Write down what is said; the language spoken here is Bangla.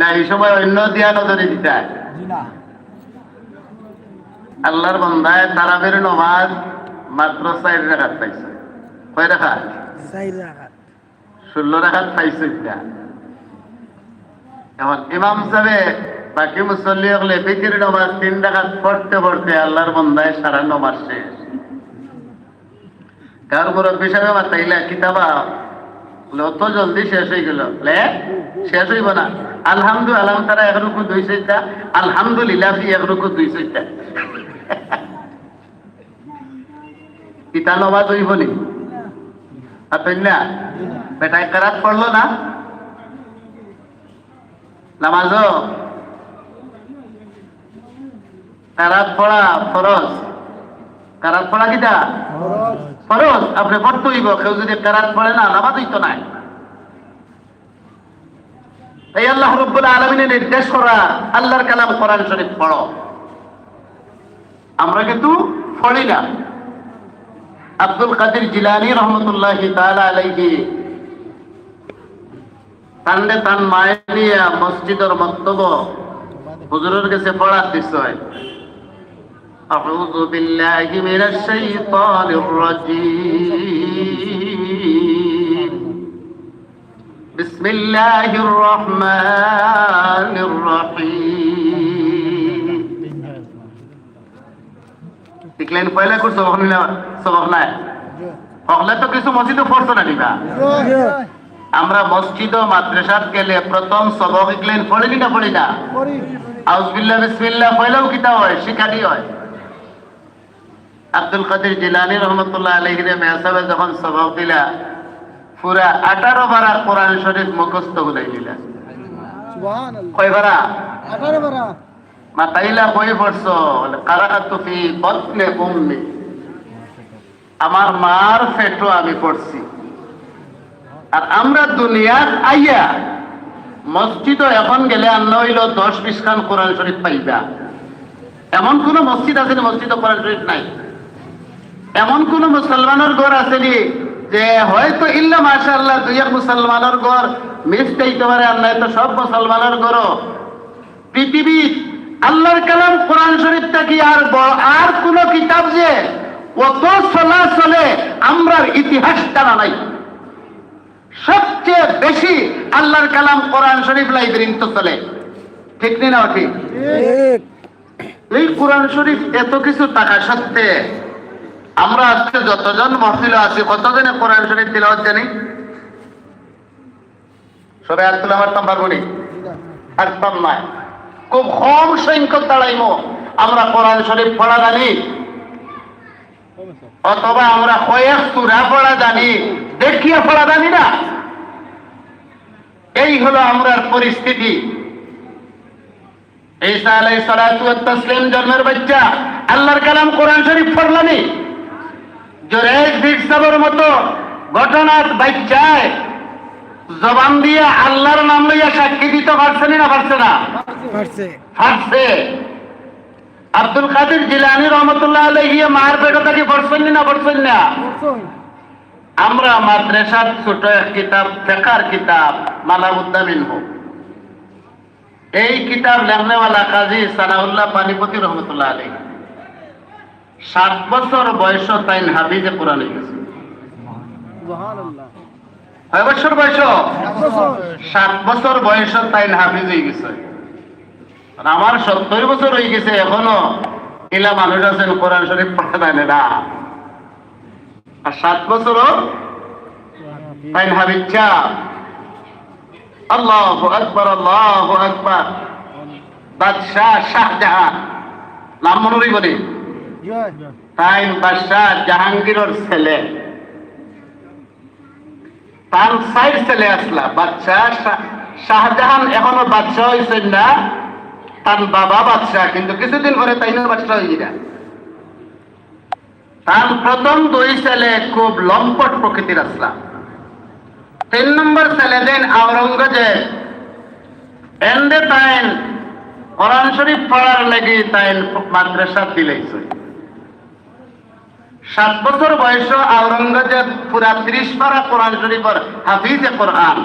না এই সময় অন্য দিয়া নজরে দিতে আল্লাহর বন্ধায় তারাবের নমাজ মাত্র চার রাখাত পাইছে। কয় রাখাত? ষোলো রাখাত পাইছে এখন ইমাম সাহেব বাকি মুসল্লি হলে বিকির নমাজ তিন রাখাত পড়তে পড়তে আল্লাহর বন্ধায় সারা নমাজ শেষ। কার মুরব্বী সাহেব মাতাইলা কিতাবা? বলে, অত জলদি শেষ হয়ে গেল। বলে, শেষ হইব না। আলহামদু আলহাম তারা এক রুকু দুই সইটা আলহামদুলিল্লাহ এক রুকু দুই পিতা নমাজ হইব নি? না বেটায় কারাত পড়ল না? নামাজও কারাত পড়া ফরজ? কারাত পড়া কিটা ফরজ। আপনি পড়তে হইব কেউ যদি কারাত পড়ে না নামাজ হইতো নাই। এই আল্লাহ রব্বুল আলমিনের নির্দেশ করা আল্লাহর কালাম কোরআন শরীফ পড়ো আমরা কিন্তু পড়ি না আব্দুল কাদের জিলানি রহমতুল্লাহ তাআলা আলাইহি তান্ডে তান মায়ের নিয়ে মসজিদের মন্তব্য হুজুরের কাছে পড়ার দিছয় أعوذ بالله من الشيطان الرجيم بسم الله الرحمن الرحيم দেখলেন পয়লা করছো সবক না সবক নাই হকলে তো কিছু মসজিদে পড়ছো না দিবা আমরা মসজিদ ও মাদ্রাসাত গেলে প্রথম সবক ইকলেন পড়ি না পড়ি না করি আউজবিল্লাহ বিসমিল্লাহ পয়লাও কিতা হয় শিখানি হয় আব্দুল কাদের জিলানি রহমতুল্লাহ আলহিরে মেহসাবে যখন সবক দিলা পুরা আঠারো বারা কোরআন শরীফ মুখস্থ গুলাই দিলা। কয় বারা আঠারো বারা মাতাইলা বই পড়ছো? কারাকাতু ফি বতনে উম্মি। আমার মার ফেটো আমি পড়ছি। আর আমরা দুনিয়ার আইয়া মসজিদ এখন গেলে আন্ন হইল দশ বিশ খান কোরআন শরীফ পাইবা। এমন কোন মসজিদ আছে মসজিদ কোরআন শরীফ নাই। এমন কোন মুসলমানের ঘর আছে নি? যে হয়তো ইল্লা মাশাআল্লাহ দুই এক মুসলমানের ঘর মিস দিতে পারে নাই তো সব মুসলমানের ঘর পৃথিবী আল্লাহর কালাম কোরআন শরীফটা কি আর আর কোন কিতাব যে অত চলা চলে আমরার ইতিহাস জানা নাই। সবচেয়ে বেশি আল্লাহর কালাম কোরআন শরীফ লাইব্রেরি তো চলে। ঠিক নেই না ঠিক? ঠিক। এই কোরআন শরীফ এত কিছু টাকা সত্ত্বে আমরা আজকে যতজন মহফিল আছি, কতজনে কোরআন শরীফ তিলাওয়াত জানি? সবাই আর তুলে আমার নাম্বার বলি একদম নয় খুব কম সংখ্যক দাঁড়াইমো আমরা কোরআন শরীফ পড়া জানি। অথবা আমরা কয়েক সুরা পড়া জানি। দেখিয়া পড়া জানি না। এই হলো আমরার পরিস্থিতি। ঈসা আলাই সালাতু জন্মের বাচ্চা। আল্লাহর কালাম কোরআন শরীফ পড়লানি জোরেজ বিট সাবর মতো ঘটনাত বাচ্চায় জবান দিয়ে আল্লাহর নাম লইয়া সাক্ষী দিতে পারছে না পারছে না? পারছে। আব্দুল কাদের জিলানি রহমতুল্লাহ আলাইহি মার পেটো থেকে পড়ছেন না পড়ছেন না? আমরা মাদ্রাসার ছোট এক কিতাব ফেকার কিতাব মালাউদ্দামিন হোক এই কিতাব লেখনেওয়ালা কাজী সানাউল্লাহ পানিপতি রহমতুল্লাহ আলী সাত বছর বয়স তাইন হাবিজে কোরআন গেছে কয় বয়স? সাত বছর বয়স তাইন হাফিজ হয়ে গেছে আমার সত্তর বছর হয়ে গেছে এখনও। এলা মানুষ আছেন কোরআন শরীফ পড়তে জানে না। আর সাত বছরও তাই ভাবিচ্ছা আল্লাহ আকবর আল্লাহ আকবর। বাদশাহ শাহজাহান। নাম নি তাই বাদশাহ জাহাঙ্গীরের ছেলে। তার সাইড ছেলে আসলা। বাচ্চা শাহজাহান এখনও বাচ্চা হয়েছেন না। তার বাবা বাচ্চা কিন্তু কিছুদিন পরে তাই না বাচ্চা হয়ে যায় তার প্রথম দুই ছেলে খুব লম্পট প্রকৃতির আসলা। তিন নম্বর ছেলে দেন আওরঙ্গজেব। এন্ডে তাইন কোরআন শরীফ পড়ার লেগে তাইন মাদ্রাসা দিলেছে সাত বছর বয়স আওরঙ্গজেব পুরা ত্রিশ পারা কোরআন শরীফর হাফিজে কোরআন।